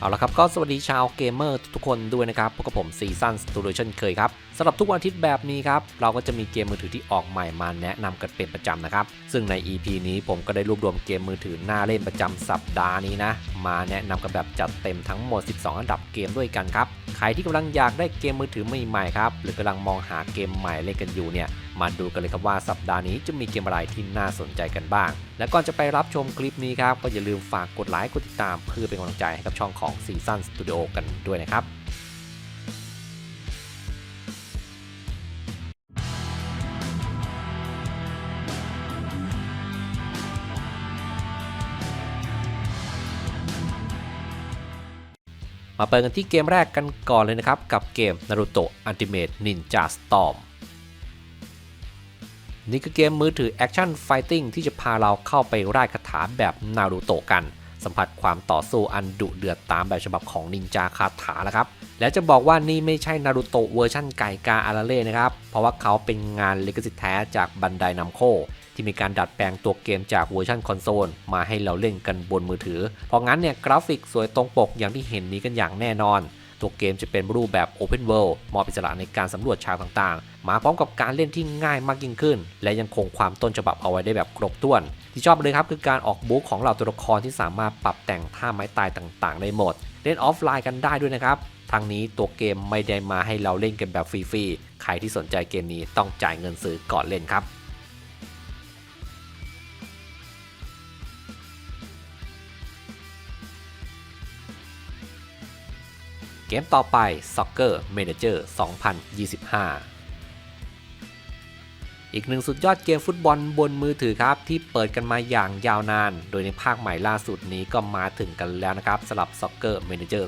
เอาละครับก็สวัสดีชาวเกมเมอร์ทุกคนด้วยนะครับพบกับผมซีซันสตูดิโอเช่นเคยครับสำหรับทุกวันอาทิตย์แบบนี้ครับ เราก็จะมีเกมมือถือที่ออกใหม่มาแนะนำกันเป็นประจำนะครับ ซึ่งใน EP นี้ผมก็ได้รวบรวมเกมมือถือหน้าเล่นประจำสัปดาห์นี้นะ มาแนะนำกันแบบจัดเต็มทั้งหมด 12 อันดับเกมด้วยกันครับ ใครที่กำลังอยากได้เกมมือถือใหม่ๆครับหรือกำลังมองหาเกมใหม่เล่นกันอยู่เนี่ย มาดูกันเลยครับว่าสัปดาห์นี้จะมีเกมอะไรที่น่าสนใจกันบ้าง และก่อนจะไปรับชมคลิปนี้ครับ ก็อย่าลืมฝากกดไลค์กดติดตามเพื่อเป็นกำลังใจให้กับช่องของ Season Studio กันด้วยนะครับมาเปิดกันที่เกมแรกกันก่อนเลยนะครับ กับเกม Naruto Ultimate Ninja Storm นี่คือเกมมือถือแอคชั่นไฟติ้งที่จะพาเราเข้าไปไร่คาถาแบบนารูโตะกัน สัมผัสความต่อสู้อันดุเดือดตามแบบฉบับของนินจาคาถาแล้วครับ และจะบอกว่านี่ไม่ใช่นารูโตะเวอร์ชั่นไก่กาอาราเล่นะครับ เพราะว่าเขาเป็นงานลิขสิทธิ์แท้จากบันไดนัมโคที่มีการดัดแปลงตัวเกมจากเวอร์ชันคอนโซลมาให้เราเล่นกันบนมือถือ เพราะงั้นเนี่ยกราฟิกสวยตรงปกอย่างที่เห็นนี้กันอย่างแน่นอน ตัวเกมจะเป็นรูปแบบ Open World มอบอิสระในการสำรวจฉากต่างๆ มาพร้อมกับการเล่นที่ง่ายมากยิ่งขึ้น และยังคงความต้นฉบับเอาไว้ได้แบบครบถ้วน ที่ชอบเลยครับคือการออกบุ๊กของเหล่าตัวละครที่สามารถปรับแต่งท่าไม้ตายต่างๆ ได้หมด เล่นออฟไลน์กันได้ด้วยนะครับทางนี้ตัวเกมไม่ได้มาให้เราเล่นกันแบบฟรีๆ ใครที่สนใจเกมนี้ต้องจ่ายเงินซื้อก่อนเล่นครับ เกมต่อไป Soccer Manager 2025 อีกหนึ่งสุดยอดเกมฟุตบอลบนมือถือครับ ที่เปิดกันมาอย่างยาวนาน โดยในภาคใหม่ล่าสุดนี้ก็มาถึงกันแล้วนะครับสำหรับ Soccer Manager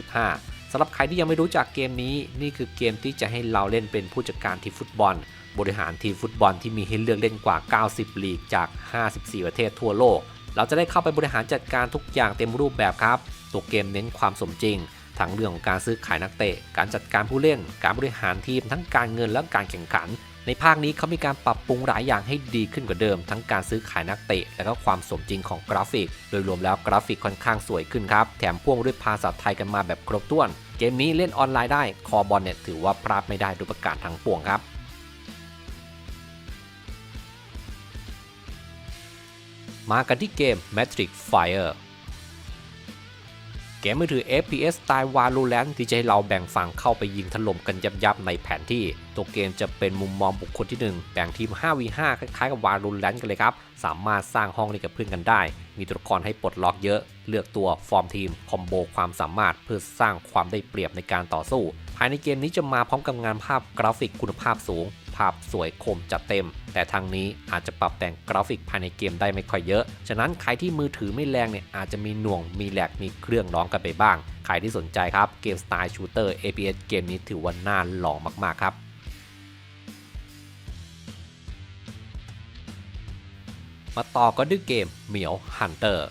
2025สำหรับใครที่ยังไม่รู้จักเกมนี้ นี่คือเกมที่จะให้เราเล่นเป็นผู้จัดการทีมฟุตบอล บริหารทีมฟุตบอลที่มีให้เลือกเล่นกว่า 90 ลีกจาก 54 ประเทศทั่วโลกเราจะได้เข้าไปบริหารจัดการทุกอย่างเต็มรูปแบบครับ ตัวเกมเน้นความสมจริง ทั้งเรื่องของการซื้อขายนักเตะ การจัดการผู้เล่น การบริหารทีม ทั้งการเงินและการแข่งขัน ในภาคนี้เขามีการปรับปรุงหลายอย่างให้ดีขึ้นกว่าเดิม ทั้งการซื้อขายนักเตะ และก็ความสมจริงของกราฟิก โดยรวมแล้วกราฟิกค่อนข้างสวยขึ้นครับ แถมพ่วงด้วยภาษาไทยกันมาแบบครบถ้วน เกมนี้เล่นออนไลน์ได้ คอบอลเนี่ยถือว่าพลาดไม่ได้ดยประการทั้งปวงครับมากันที่เกม Matrix Fire กมมือถือ FPS สไตล์ Valorant ที่จะให้เราแบ่งฝั่งเข้าไปยิงถล่มกันยับๆในแผนที่ ตัวเกมจะเป็นมุมมองบุคคลที่ 1 แบ่งทีม 5v5 คล้ายๆกับ Valorant กันเลยครับ สามารถสร้างห้องนี้กับเพื่อนกันได้ มีตัวละครให้ปลดล็อกเยอะ เลือกตัวฟอร์มทีม คอมโบความสามารถเพื่อสร้างความได้เปรียบในการต่อสู้ ภายในเกมนี้จะมาพร้อมกับงานภาพกราฟิกคุณภาพสูง ภาพสวยคมจัดเต็ม แต่ทางนี้อาจจะปรับแต่งกราฟิกภายในเกมได้ไม่ค่อยเยอะ ฉะนั้นใครที่มือถือไม่แรงเนี่ยอาจจะมีหน่วงมีแหลกมีเครื่องร้องกันไปบ้าง ใครที่สนใจครับเกมสไตล์ชูเตอร์ APS เกมนี้ถือว่าน่าลองมากๆครับมาต่อก็ด้วยเกมเหมียวฮันเตอร์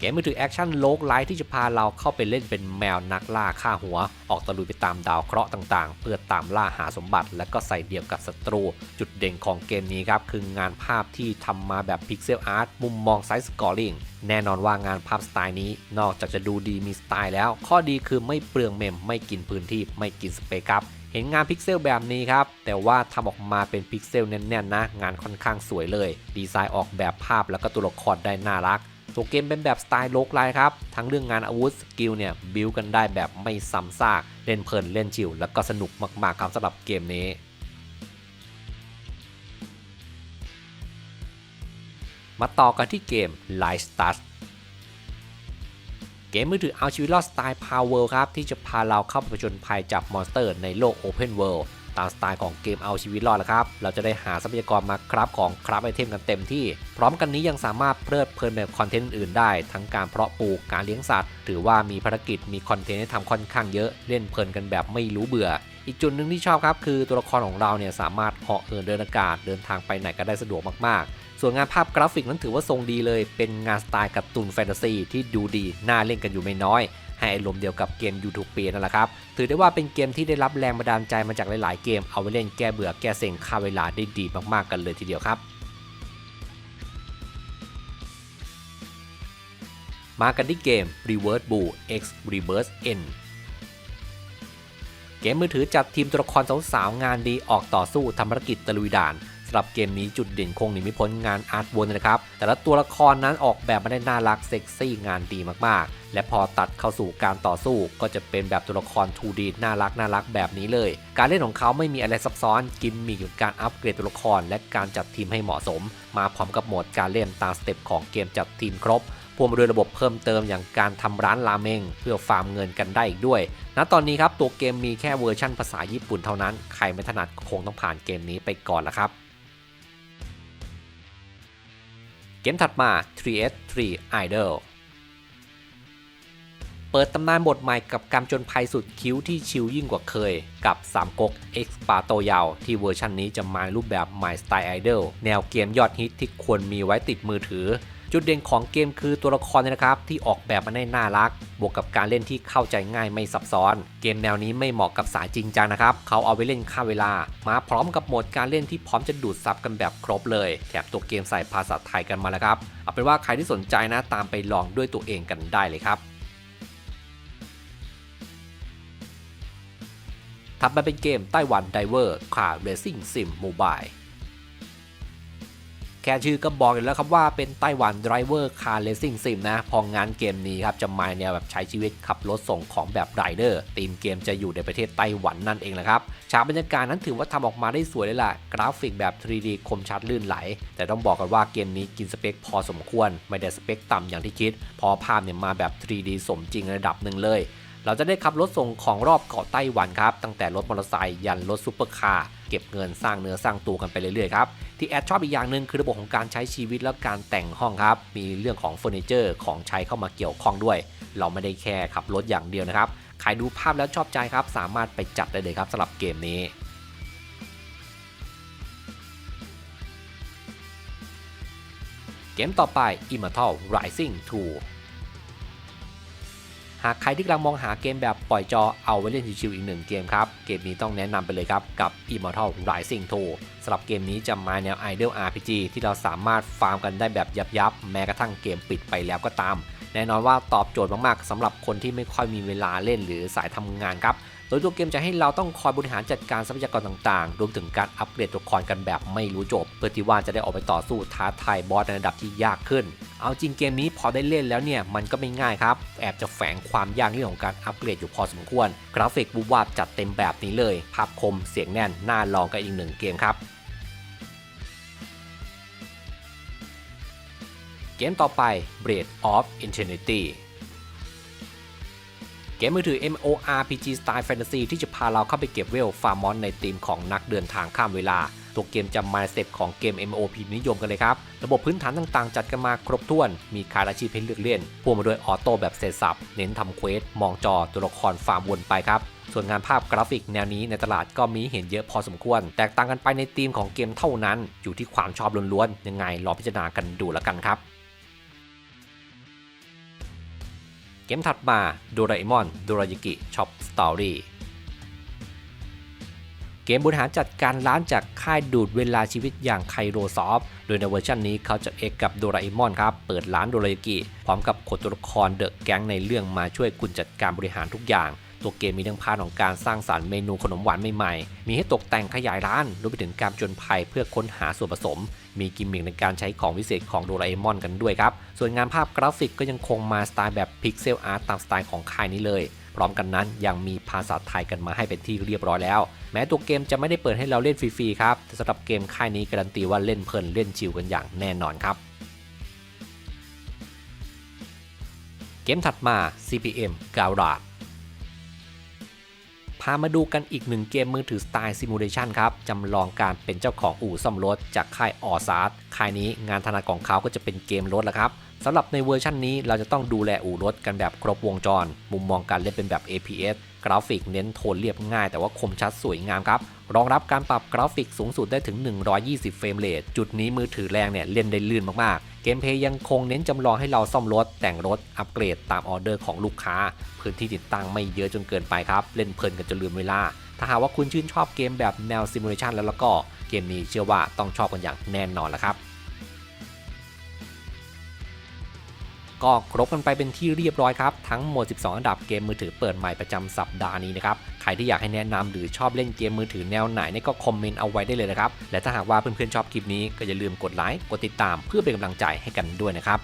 เกมมือถือแอคชั่นโลกไลท์ที่จะพาเราเข้าไปเล่นเป็นแมวนักล่าฆ่าหัว ออกตะลุยไปตามดาวเคราะห์ต่างๆ เพื่อตามล่าหาสมบัติ และก็ใส่เดี่ยวกับศัตรู จุดเด่นของเกมนี้ครับ คืองานภาพที่ทำมาแบบพิกเซลอาร์ตมุมมองไซส์สกอร์ลิงแน่นอนว่างานภาพสไตล์นี้ นอกจากจะดูดีมีสไตล์แล้ว ข้อดีคือไม่เปลืองเมมไม่กินพื้นที่ไม่กินสเปซครับเห็นงานพิกเซลแบบนี้ครับ แต่ว่าทำออกมาเป็นพิกเซลแน่นๆนะ งานค่อนข้างสวยเลย ดีไซน์ออกแบบภาพแล้วก็ตัวละครได้น่ารัก ตัวเกมเป็นแบบสไตล์โลกไลครับ ทั้งเรื่องงานอาวุธสกิลเนี่ยบิวกันได้แบบไม่ซ้ำซาก เล่นเพลินเล่นชิลแล้วก็สนุกมากๆครับสำหรับเกมนี้มาต่อกันที่เกม Light Stars เกมมือถือเอาชีวิตรอดสไตล์ Power ครับ ที่จะพาเราเข้าไปผจญภัยจับมอนสเตอร์ในโลก Open World ตามสไตล์ของเกมเอาชีวิตรอดแล้วครับ เราจะได้หาทรัพยากรมาครับของครับไอเทมกันเต็มที่ พร้อมกันนี้ยังสามารถเพลิดเพลินแบบคอนเทนต์อื่นได้ ทั้งการเพาะปลูกการเลี้ยงสัตว์ ถือว่ามีภารกิจมีคอนเทนต์ให้ทำค่อนข้างเยอะ เล่นเพลินกันแบบไม่รู้เบื่ออีกจุดหนึ่งที่ชอบครับคือตัวละครของเราเนี่ยสามารถเหาะเหินเดินอากาศเดินทางไปไหนก็ได้สะดวกมากๆ ส่วนงานภาพกราฟิกนั้นถือว่าทรงดีเลย เป็นงานสไตล์การ์ตูนแฟนตาซีที่ดูดีน่าเล่นกันอยู่ไม่น้อย ให้อารมณ์เดียวกับเกมยูทูปเปีนั่นแหละครับ ถือได้ว่าเป็นเกมที่ได้รับแรงบันดาลใจมาจากหลาย ๆ เกม เอาไว้เล่นแก้เบื่อแก้เซ็งฆ่าเวลาได้ดีมาก ๆ กันเลยทีเดียวครับมากันที่เกม Reverse Blue X Reverse N เกมมือถือจัดทีมตัวละครสาวๆงานดีออกต่อสู้ทำภารกิจตะลุยด่านสำหรับเกมนี้จุดเด่นคงหนีไม่พ้นงานอาร์ตวนนะครับ แต่ละตัวละครนั้นออกแบบมาได้น่ารักเซ็กซี่งานดีมากๆ และพอตัดเข้าสู่การต่อสู้ก็จะเป็นแบบตัวละคร 2D น่ารักน่ารักแบบนี้เลย การเล่นของเขาไม่มีอะไรซับซ้อน กิมมิคอยู่การอัปเกรดตัวละคร และการจัดทีมให้เหมาะสม มาพร้อมกับโหมดการเล่นตามสเต็ปของเกมจัดทีมครบพ่วงมด้วยระบบเพิ่มเติมอย่างการทำร้านราเมงเพื่อฟาร์มเงินกันได้อีกด้วย ณ ตอนนี้ครับตัวเกมมีแค่เวอร์ชั่นภาษาญี่ปุ่นเท่านั้น ใครไม่ถนัดคงต้องผ่านเกมนี้ไปก่อนละครับ เกมถัดมา 3S3 Idol เปิดตำนานบทใหม่กับการจนภัยสุดคิ้วที่ชิลยิ่งกว่าเคย กับสามก๊ก X ปาโตยาว ที่เวอร์ชันนี้จะมาในรูปแบบ My Style Idol แนวเกมยอดฮิตที่ควรมีไว้ติดมือถือ จุดเด่นของเกมคือตัวละครนะครับ ที่ออกแบบมาได้น่ารัก บวกกับการเล่นที่เข้าใจง่ายไม่ซับซ้อน เกมแนวนี้ไม่เหมาะกับสายจริงจังนะครับ เขาเอาไปเล่นค่าเวลา มาพร้อมกับโหมดการเล่นที่พร้อมจะดูดซับกันแบบครบเลย แถมตัวเกมใส่ภาษาไทยกันมาแล้วครับ เอาเป็นว่าใครที่สนใจนะตามไปลองด้วยตัวเองกันได้เลยครับ ถัดมาเป็นเกมไต้หวัน Diver Car Racing Sim Mobile แค่ชื่อก็บอกอยู่แล้วครับว่าเป็นไต้หวัน Driver Car Racing Sim นะ พองานเกมนี้ครับจะมาแนวแบบใช้ชีวิตขับรถส่งของแบบไรเดอร์ธีมเกมจะอยู่ในประเทศไต้หวันนั่นเองแหละครับฉากบรรยากาศนั้นถือว่าทำออกมาได้สวยเลยล่ะ กราฟิกแบบ 3D คมชัดลื่นไหล แต่ต้องบอกกันว่าเกมนี้กินสเปคพอสมควร ไม่ได้สเปคต่ำอย่างที่คิด พอภาพเนี่ยมาแบบ 3D สมจริงระดับหนึ่งเลย เราจะได้ขับรถส่งของรอบเกาะไต้หวันครับ ตั้งแต่รถมอเตอร์ไซค์ยันรถซุปเปอร์คาร์เก็บเงินสร้างเนื้อสร้างตัวกันไปเรื่อยๆครับ ที่แอดชอบอีกอย่างหนึ่งคือระบบของการใช้ชีวิตและการแต่งห้องครับ มีเรื่องของเฟอร์นิเจอร์ของใช้เข้ามาเกี่ยวข้องด้วย เราไม่ได้แค่ขับรถอย่างเดียวนะครับใครดูภาพแล้วชอบใจครับ สามารถไปจัดได้เลยครับสำหรับเกมนี้เกมต่อไป Immortal Rising 2 หากใครที่กำลังมองหาเกมแบบปล่อยจอเอาไว้เล่นชิวๆอีกหนึ่งเกมครับ เกมนี้ต้องแนะนำไปเลยครับ กับ Immortal Rising 2สำหรับเกมนี้จะมาแนว Idle RPG ที่เราสามารถฟาร์มกันได้แบบยับๆแม้กระทั่งเกมปิดไปแล้วก็ตาม แน่นอนว่าตอบโจทย์มากๆสำหรับคนที่ไม่ค่อยมีเวลาเล่นหรือสายทำงานครับ โดยตัวเกมจะให้เราต้องคอยบริหารจัดการทรัพยากรต่างๆ รวมถึงการอัปเกรดตัวละครกันแบบไม่รู้จบ เพื่อที่ว่าจะได้ออกไปต่อสู้ท้าทายบอสในระดับที่ยากขึ้น เอาจริงเกมนี้พอได้เล่นแล้วเนี่ยมันก็ไม่ง่ายครับ แอบจะแฝงความยากเรื่องของการอัปเกรดอยู่พอสมควร กราฟิกบูบวาบจัดเต็มแบบนี้เลย ภาพคมเสียงแน่นน่าลองกันอีกหนึ่งเกมครับเกมต่อไป Blade of Eternity เกมมือถือ MOR PG Style Fantasy ที่จะพาเราเข้าไปเก็บเวลฟาร์มอนในธีมของนักเดินทางข้ามเวลา ตัวเกมจำมาเซ็ตของเกม MOP นิยมกันเลยครับ ระบบพื้นฐานต่างๆ จัดกันมาครบถ้วน มีคาราชีพให้เลือกเล่นพ่วงมาด้วยออโต้แบบเซตสับ เน้นทำเควส มองจอตัวละครฟาร์มวนไปครับส่วนงานภาพกราฟิกแนวนี้ในตลาดก็มีเห็นเยอะพอสมควร แตกต่างกันไปในธีมของเกมเท่านั้น อยู่ที่ความชอบล้วนๆยังไงลอพิจารณากันดูแล้วกันครับ กมถัดมาโดราเอมอนโดรายกิช็อปสตอรี่เกมบริหารจัดการร้านจากค่ายดูดเวลาชีวิตอย่างไคโรซอฟโดยในเวอร์ชันนี้เขาจะเอกกับโดราเอมอนครับ เปิดร้านโดรายกิพร้อมกับคนตัวละครเดอะแก๊งในเรื่องมาช่วยคุณจัดการบริหารทุกอย่าง ตัวเกมมีทั้งพาของการสร้างสารรค์เมนูขนมหวานใหม่ๆ มีให้ตกแต่งขยายร้านรวมไปถึงการจนภัยเพื่อค้นหาส่วนผสม มีกิมมิคในการใช้ของวิเศษของโดราเอมอนกันด้วยครับ ส่วนงานภาพกราฟิกก็ยังคงมาสไตล์แบบพิกเซลอาร์ตตามสไตล์ของค่ายนี้เลย พร้อมกันนั้นยังมีภาษาไทยกันมาให้เป็นที่เรียบร้อยแล้ว แม้ตัวเกมจะไม่ได้เปิดให้เราเล่นฟรีๆครับแต่สำหรับเกมค่ายนี้การันตีว่าเล่นเพลินเล่นชิลกันอย่างแน่นอนครับเกมถัดมา CPM Garage พามาดูกันอีกหนึ่งเกมมือถือสไตล์ซิมูเลชันครับจำลองการเป็นเจ้าของอู่ซ่อมรถจากค่ายออซาร์ดค่ายนี้งานถนัดของเขาก็จะเป็นเกมรถแหละครับสำหรับในเวอร์ชันนี้เราจะต้องดูแลอู่รถกันแบบครบวงจร มุมมองการเล่นเป็นแบบ APS กราฟิกเน้นโทนเรียบง่าย แต่ว่าคมชัดสวยงามครับ รองรับการปรับกราฟิกสูงสุดได้ถึง 120 เฟรมเรทจุดนี้มือถือแรงเนี่ยเล่นได้ลื่นมากๆ เกมเพย์ยังคงเน้นจำลองให้เราซ่อมรถ แต่งรถ อัปเกรดตามออเดอร์ของลูกค้า พื้นที่ติดตั้งไม่เยอะจนเกินไปครับ เล่นเพลินกันจนลืมเวลา ถ้าหากว่าคุณชื่นชอบเกมแบบแนวซิมูเลชันแล้วแล้วก็เกมนี้เชื่อว่าต้องชอบกันอย่างแน่นอนละครับ ก็ครบกันไปเป็นที่เรียบร้อยครับ ทั้งหมด 12 อันดับเกมมือถือเปิดใหม่ประจำสัปดาห์นี้นะครับ ใครที่อยากให้แนะนำหรือชอบเล่นเกมมือถือแนวไหนเนี่ยก็คอมเมนต์เอาไว้ได้เลยนะครับ และถ้าหากว่าเพื่อนๆชอบคลิปนี้ก็อย่าลืมกดไลค์ กดติดตามเพื่อเป็นกำลังใจให้กันด้วยนะครับ